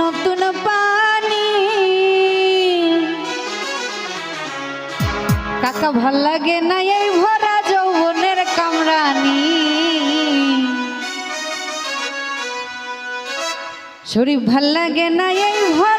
নতুন পানি। কাকা, ভালো লাগে না এই ভরা যৌবনের কামরানি। শরীর ভালো লাগে না এই ভরা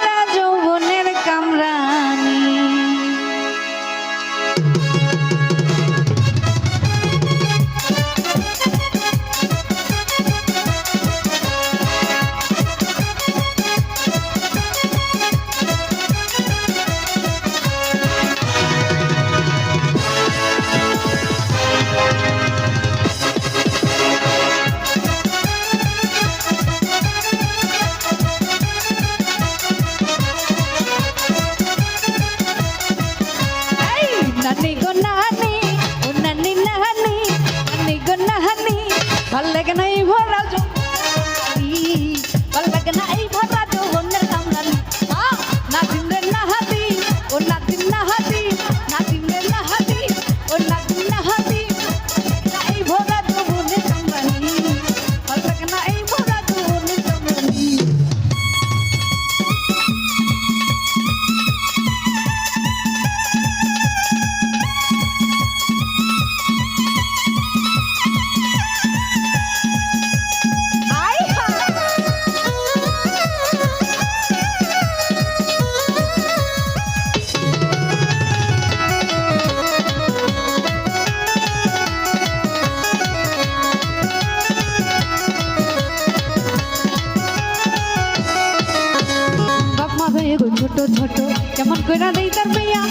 রে গো ছোট ছোট, কেমন কইরা দেই তার মেয়া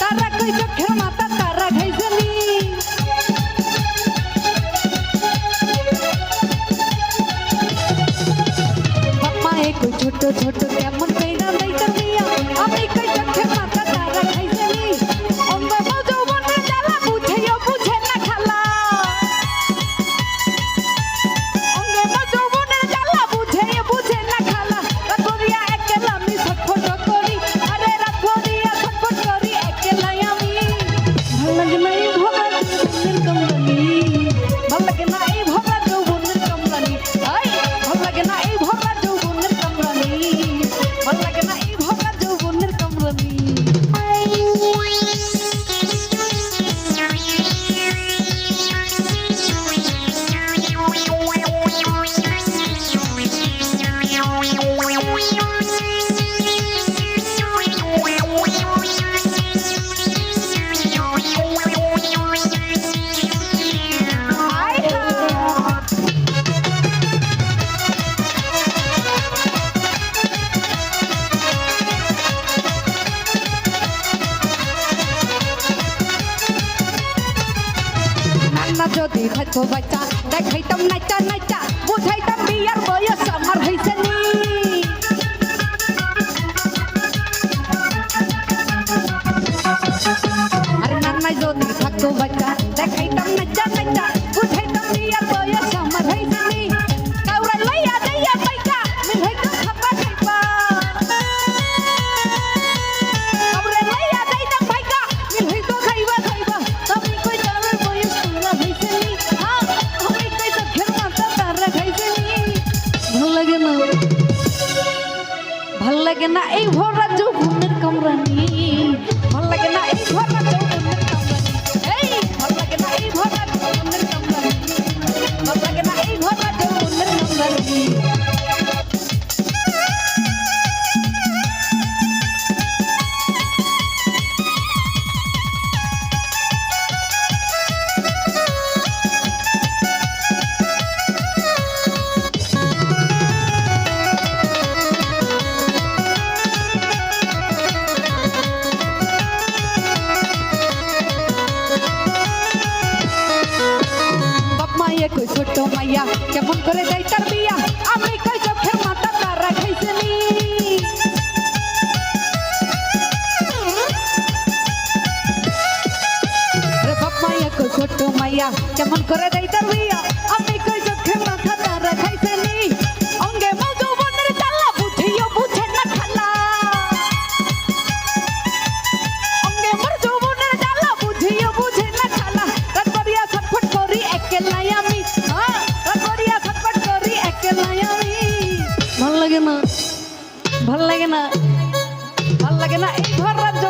তারা কই চোখের মাথা, তারা খাইছলি বাপ্পা এ কই ছোট ছোট, কেমন যদি থাকব বাচ্চা। দেখাইতাম নাচা নাচ ভালো লাগে না এই ভরা যৌবনের কামরানি। ভালো লাগে না এই ভরা যৌবন তো মাইয়া, কেমন করে দেয় তার বিয়া? আমি কই চোখের মাথা তারা খাইছে নি। ছোট মাইয়া, কেমন করে দেয় তার বিয়া? আমি ভালো লাগে না। ভালো লাগে না? এই ঘর রাজ্য